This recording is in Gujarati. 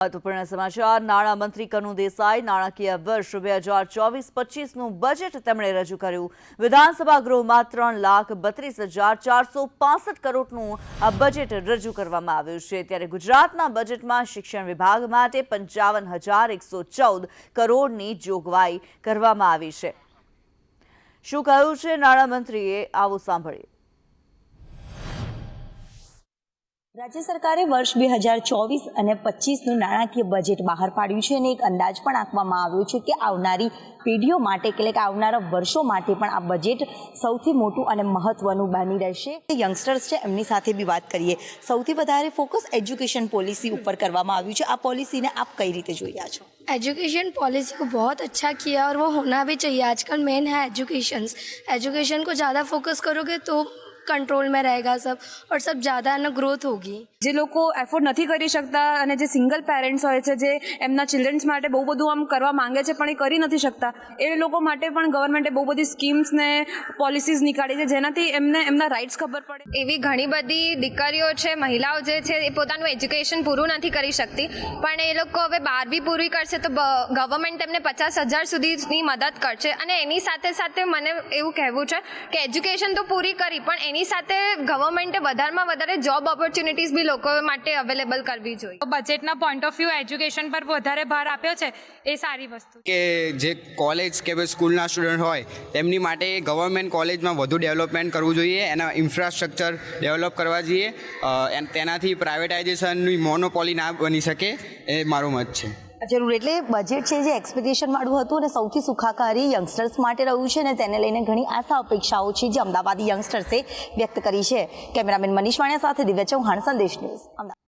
મહત્વપૂર્ણ સમાચાર. નાણામંત્રી કનુ દેસાઈ નાણાકીય વર્ષ બે હજાર ચોવીસ પચીસનું બજેટ તેમણે રજૂ કર્યું. વિધાનસભા ગૃહમાં ત્રણ લાખ બત્રીસ હજાર ચારસો પાસઠ કરોડનું આ બજેટ રજૂ કરવામાં આવ્યું છે. ત્યારે ગુજરાતના બજેટમાં શિક્ષણ વિભાગ માટે પંચાવન હજાર એકસો ચૌદ કરોડની જોગવાઈ કરવામાં આવી છે. શું કહ્યું છે નાણામંત્રીએ આવું સાંભળીએ. રાજ્ય સરકારે વર્ષ બે હજાર ચોવીસ અને પચીસનું નાણાકીય બજેટ બહાર પાડ્યું છે અને એક અંદાજ પણ આપવામાં આવ્યો છે કે આવનારી પેઢીઓ માટે એટલે કે આવનારા વર્ષો માટે પણ આ બજેટ સૌથી મોટું અને મહત્વનું બની રહેશે યંગસ્ટર્સ છે એમની સાથે બી વાત કરીએ સૌથી વધારે ફોકસ એજ્યુકેશન પોલિસી ઉપર કરવામાં આવ્યું છે આ પોલિસીને આપ કઈ રીતે જોઈ રહ્યા છો एजुकेशन पॉलिसी को बहुत अच्छा किया और वो होना भी चाहिए आजकल मेन है एजुकेशन एजुकेशन को ज़्यादा फोकस करोगे तो कंट्रोल में रहेगा सब और सब ज़्यादा ना ग्रोथ होगी જે લોકો એફોર્ડ નથી કરી શકતા અને જે સિંગલ પેરેન્ટ્સ હોય છે જે એમના ચિલ્ડ્રન્સ માટે બહુ બધું આમ કરવા માંગે છે પણ એ કરી નથી શકતા એ લોકો માટે પણ ગવર્મેન્ટે બહુ બધી સ્કીમ્સ ને પોલિસીઝ નીકાળી છે જેનાથી એમને એમના રાઇટ્સ ખબર પડે એવી ઘણી બધી દીકરીઓ છે મહિલાઓ જે છે એ પોતાનું એજ્યુકેશન પૂરું નથી કરી શકતી પણ એ લોકો હવે બારવી પૂરી કરશે તો ગવર્મેન્ટ એમને પચાસ હજાર સુધીની મદદ કરશે અને એની સાથે સાથે મને એવું કહેવું છે કે એજ્યુકેશન તો પૂરી કરી પણ એની સાથે ગવર્મેન્ટે વધારેમાં વધારે જોબ ઓપોર્ચ્યુનિટીઝ બી લોકો માટે અવેલેબલ કરવી જોઈએ. બજેટના પોઈન્ટ ઓફ વ્યૂ એજ્યુકેશન પર વધારે ભાર આપ્યો છે એ સારી વસ્તુ કે જે કોલેજ કે ભાઈ સ્કૂલના સ્ટુડન્ટ હોય તેમની માટે ગવર્મેન્ટ કોલેજમાં વધુ ડેવલપમેન્ટ કરવું જોઈએ એના ઇન્ફ્રાસ્ટ્રક્ચર ડેવલપ કરવા જોઈએ એન- તેનાથી પ્રાઇવેટાઇઝેશનની મોનોપોલી ના બની શકે એ મારું મત છે. જરૂર. એટલે બજેટ છે જે એક્સપેક્ટેશન વાળું હતું અને સૌથી સુખાકારી યંગસ્ટર્સ માટે રહ્યું છે અને તેને લઈને ઘણી આશા અપેક્ષાઓ છે જે અમદાવાદી યંગસ્ટર્સે વ્યક્ત કરી છે. કેમેરામેન મનીષ વાણિયા સાથે દિવ્ય ચૌહાણ, સંદેશ ન્યૂઝ, અમદાવાદ.